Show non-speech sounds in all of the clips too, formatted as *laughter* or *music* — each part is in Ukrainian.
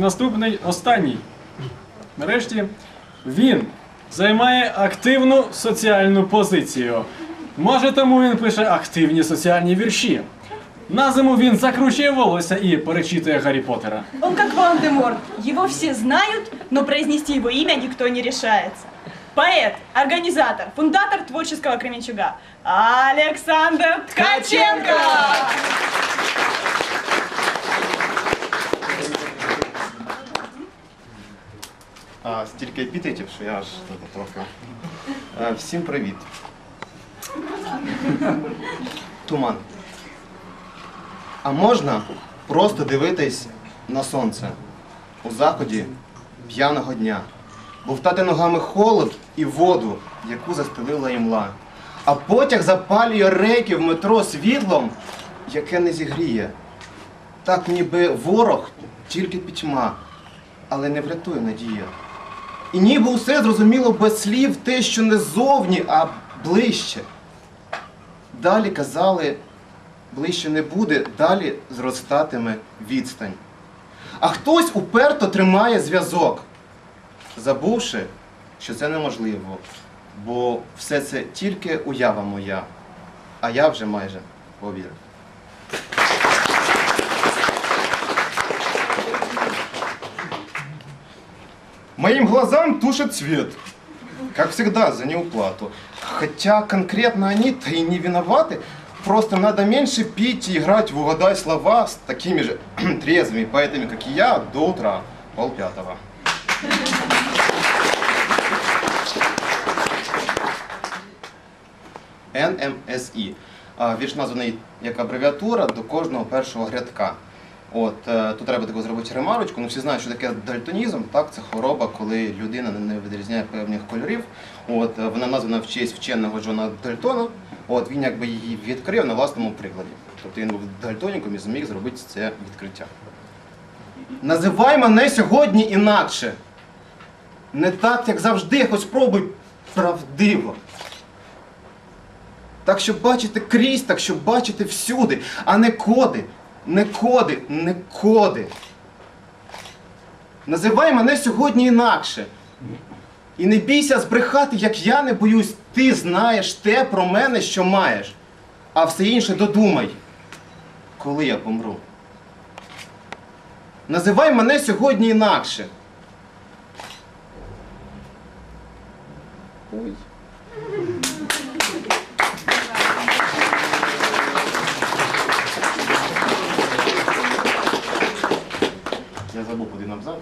наступний останній. Нарешті він займає активну соціальну позицію. Може, тому він пише активні соціальні вірші. На зиму він закручує волосся і перечитує Гаррі Поттера. Он как Волан-де-Морт. Его все знают, но произнести его имя никто не решается. Поэт, организатор, фундатор творческого Кременчуга Александр Ткаченко! А, стільки епітетів, що я аж трохи. А, всім привіт. Туман. А можна просто дивитись на сонце у заході п'яного дня, бовтати ногами холод і воду, яку застелила імла. А потяг запалює рейки в метро світлом, яке не зігріє. Так ніби ворог тільки пітьма, але не врятує надія. І ніби усе зрозуміло без слів те, що не зовні, а ближче. Далі казали, ближче не буде, далі зростатиме відстань. А хтось уперто тримає зв'язок, забувши, що це неможливо, бо все це тільки уява моя, а я вже майже повірив. Моим глазам тушит цвет. Как всегда, за неуплату. Хотя конкретно они-то и не виноваты. Просто надо меньше пить и играть в угадай слова с такими же *clears throat* трезвыми поэтами, как и я, до утра, полпятого. NMSI. А, Вірш названий як абревіатура до кожного першого рядка. От, е, тут треба таку зробити ремарочку. Ну, всі знають, що таке дальтонізм. Так, це хвороба, коли людина не відрізняє певних кольорів. От, е, вона названа в честь вченого Джона Дальтона. От, він якби її відкрив на власному прикладі. Тобто він був дальтоніком і зміг зробити це відкриття. Називай мене сьогодні інакше. Не так, як завжди, хоч спробуй правдиво. Так, щоб бачити крізь, так, щоб бачити всюди, а не коди, не коди, не коди. Називай мене сьогодні інакше. І не бійся збрехати, як я не боюсь, ти знаєш те про мене, що маєш. А все інше додумай, коли я помру. Називай мене сьогодні інакше. Ой. Один.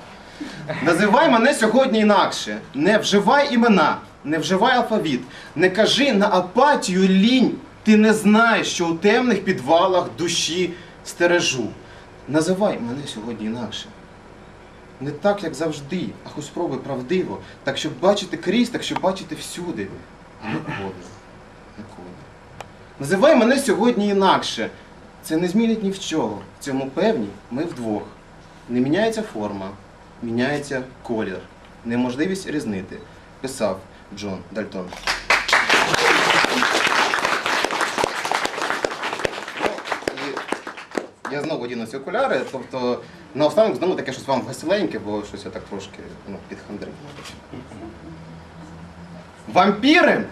Називай мене сьогодні інакше. Не вживай імена, не вживай алфавіт. Не кажи на апатію лінь. Ти не знаєш, що у темних підвалах душі стережу. Називай мене сьогодні інакше. Не так, як завжди, а хоч спробуй правдиво, так щоб бачити крізь, так щоб бачити всюди. Не коди. Називай мене сьогодні інакше. Це не змінить ні в чого. В цьому певні ми вдвох. Не міняється форма, міняється колір. Неможливість різнити. Писав Джон Дальтон. Я знову одіну ці окуляри, тобто наостанок знову таке щось вам веселеньке, бо щось я так трошки ну, підхандрив. Вампіри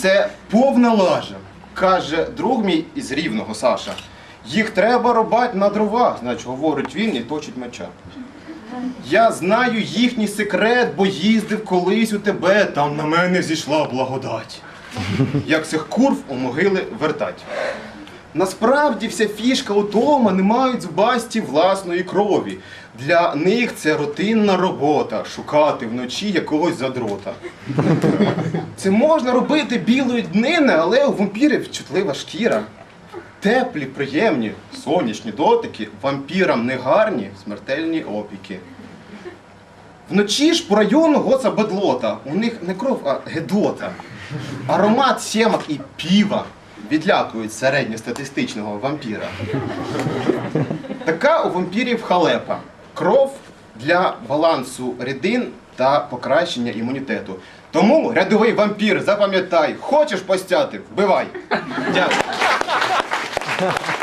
це повна лажа, каже друг мій із рівного Саша. Їх треба рубати на дрова, значить, говорить він і точить меча. Я знаю їхній секрет, бо їздив колись у тебе, там на мене зійшла благодать. Як цих курв у могили вертать. Насправді вся фішка у тому, не мають зубасті власної крові. Для них це рутинна робота шукати вночі якогось задрота. Це можна робити білої днини, але у вампірів чутлива шкіра. Теплі, приємні, сонячні дотики, вампірам негарні, смертельні опіки. Вночі ж по району гоца бедлота. У них не кров, а гедота. Аромат сімок і піва відлякують середньостатистичного вампіра. Така у вампірів халепа. Кров для балансу рідин та покращення імунітету. Тому рядовий вампір, запам'ятай, хочеш постяти, вбивай. Дякую. Thank *laughs* you.